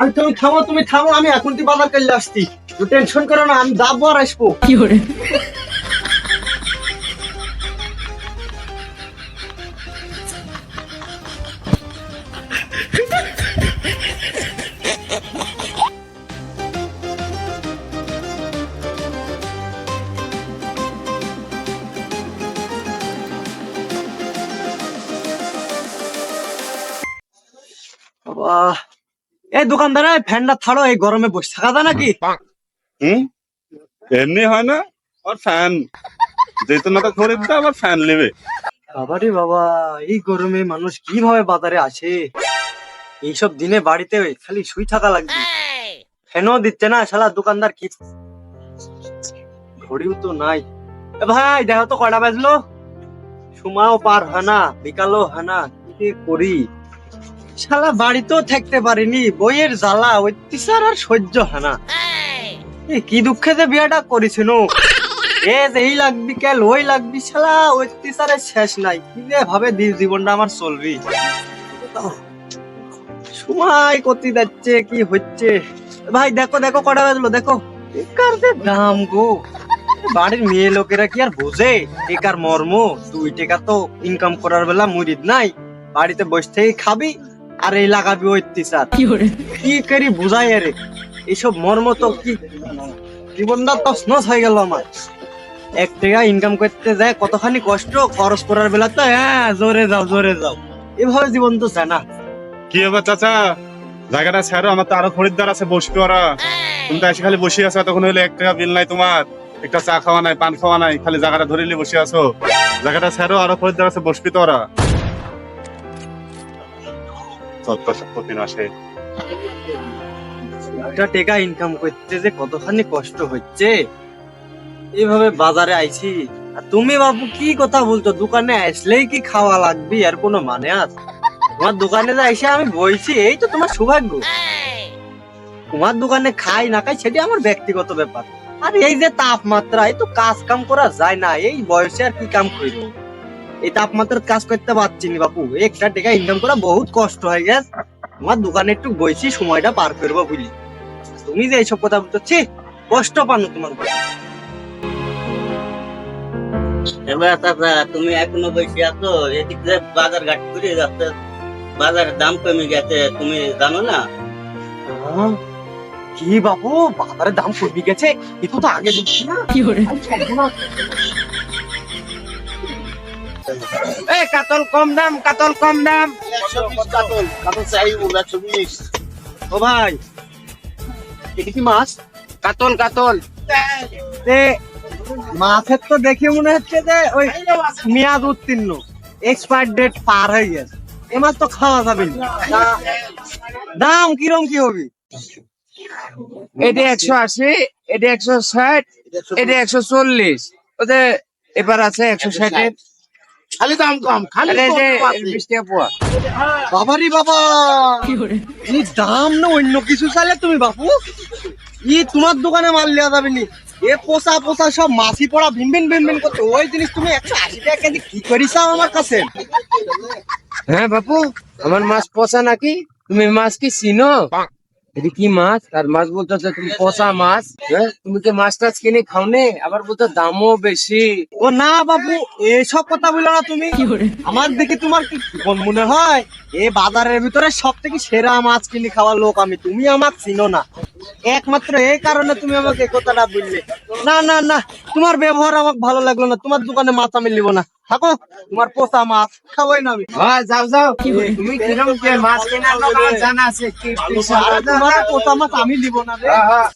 আমি তুমি থামো তুমি থামো আমি এখন তুই বাজার করলে আসছি। টেনশন করো না আমি যাব আর আসব। বাবা এই দোকানদার ফ্যানটা ছাড়ো এই গরমে বসে থাকা যায় নাকি? হুম? এমনি হয় না আর ফ্যান। যেহেতু না তো খরিদ্দা আবার ফ্যান নেবে। বাবারে বাবা এই গরমে মানুষ কীভাবে বাজারে আসে? এইসব দিনে বাড়িতে খালি শুই থাকা লাগবে। ফ্যানও দিচ্ছে না শালা দোকানদার কি? ঘড়িও তো নাই। ভাই দেখো তো কটা বাজলো। সময়ও পার হয় না বিকালও হয় না কি করি? শালা বাড়িতেও থাকতে পারিনি, বইয়ের জ্বালা, অত্যাচার আর সহ্য হয় না। কি দুঃখে যে বিয়েটা করেছিল এই লাগবি কেল, ওই লাগবি, শালা শেষ নাই। কি যে ভাবে জীবনটা আমার চলবি। সময় কতি যাচ্ছে, কি হচ্ছে? ভাই, দেখো দেখো, কটা বাজলো, দেখো। যে দাম গো। বাড়ির মেয়ে লোকেরা কি আর বোঝে? একার মর্ম, দুই টাকা তো ইনকাম করার বেলা মুরিদ নাই। বাড়িতে বসে থেকে খাবি আর এই লাগাবি অত্যাচার। কি করি? বুঝাই আরে? এইসব মর্ম তো কি? জীবনটা তছনছ হয়ে গেল আমার। এক টাকা ইনকাম করতে যায় কতখানি কষ্ট খরচ করার বেলা তো হ্যাঁ জোরে যাও জোরে যাও। এভাবে জীবন তো যায় না। কি হবে চাচা? জায়গাটা ছাড়ো আমার তো আরও খরিদ্দার আছে বসবে ওরা। তুমি তো এসে খালি বসে আছো তখন হইলে এক টাকা বিল নাই তোমার। একটা চা খাওয়া নাই পান খাওয়া নাই খালি জায়গাটা ধরে নিয়ে বসে আছো। জায়গাটা ছাড়ো আরও খরিদ্দার আছে বসবি তো ওরা। সত্য সত্যি আসে একটা টাকা ইনকাম করতে যে কতখানি কষ্ট হচ্ছে? এইভাবে বাজারে আইছি। আর তুমি বাবু কি কথা বলছো? দোকানে আসলেই কি খাওয়া লাগবে? আর কোনো মানে আছে তোমার দোকানে যে এসে আমি বইছি, এই তো তোমার সৌভাগ্য। তোমার দোকানে খাই না খাই, সেটি আমার ব্যক্তিগত ব্যাপার। আর এই যে তাপমাত্রা, এই তো কাজ কাম করা যায় না। এই বয়সে আর কি কাম করব এই তাপমাত্রার কাজ করতে পারছি না বাপু। একটা টাকা ইনকাম করা বহুত কষ্ট হয়ে গেছে। আমার দোকানে একটু বইছি সময়টা পার করব বুঝলি। তুমি যে এইসব কথা বলছো ছি, কষ্ট পানো তোমার উপর। এবার চাচা তুমি এখনও বসে আছো এদিক বাজার ঘাট করে যাচ্ছে। বাজারের দাম কমে গেছে তুমি জানো না? আহ, কি বাপু বাজারের দাম কমে গেছে? একটু তো আগে দেখছি না। এই কাতল কম দাম কাতল কম দাম। ও ভাই। এটা কি মাছ? কাতল কাতল। মাছের তো দেখে মনে হচ্ছে যে ওই মেয়াদ উত্তীর্ণ। এক্সপায়ার ডেট পার হয়ে গেছে। এ মাছ তো খাওয়া যাবে না। দাম কিরম কি হবে? এটা একশো আশি এটা একশো ষাট এটা একশো চল্লিশ। ওদের এবার আছে একশো ষাটের। খালি দাম কম খালি আরে কম যে পাচ্ছি। বিশ টাকা পোয়া বাবারি বাবা। এই দাম না অন্য কিছু চাইলে তুমি বাপু? ই তোমার দোকানে মাল লিয়া যাবে নি। এ পোষা পোষা সব মাছি পড়া ভিন ভিন ভিন ভিন করতে ওই জিনিস তুমি একশো আশি টাকা কেজি কি করিস আমার কাছে? হ্যাঁ বাপু আমার মাছ পচা নাকি? তুমি মাছ কি চিনো? এটা কি মাছ? আর মাছ বলতো তুমি পচা মাছ। হ্যাঁ? তুমি কি মাছ টাছ কিনে খাও নে আবার বলতো দামও বেশি। ও না বাবু এসব কথা বলো না তুমি। আমার দেখে তোমার কি মনে হয়? এ বাজারের ভিতরে সব থেকে সেরা মাছ কিনে খাওয়া লোক আমি। তুমি আমাকে চিনো না। একমাত্র এই কারণে তুমি আমাকে কথাটা বললে। না না না তোমার ব্যবহার আমাকে ভালো লাগল না। তোমার দোকানে মাছ আমি নিব না। থাকো। তোমার পোষা মাছ খাওয়াই না আমি। হ্যাঁ যাও যাও। তুমি কিরম যে মাছ কেনার জানা আছে তোমার পোষা মাছ? আমি দিব না রে। হ্যাঁ, হ্যাঁ।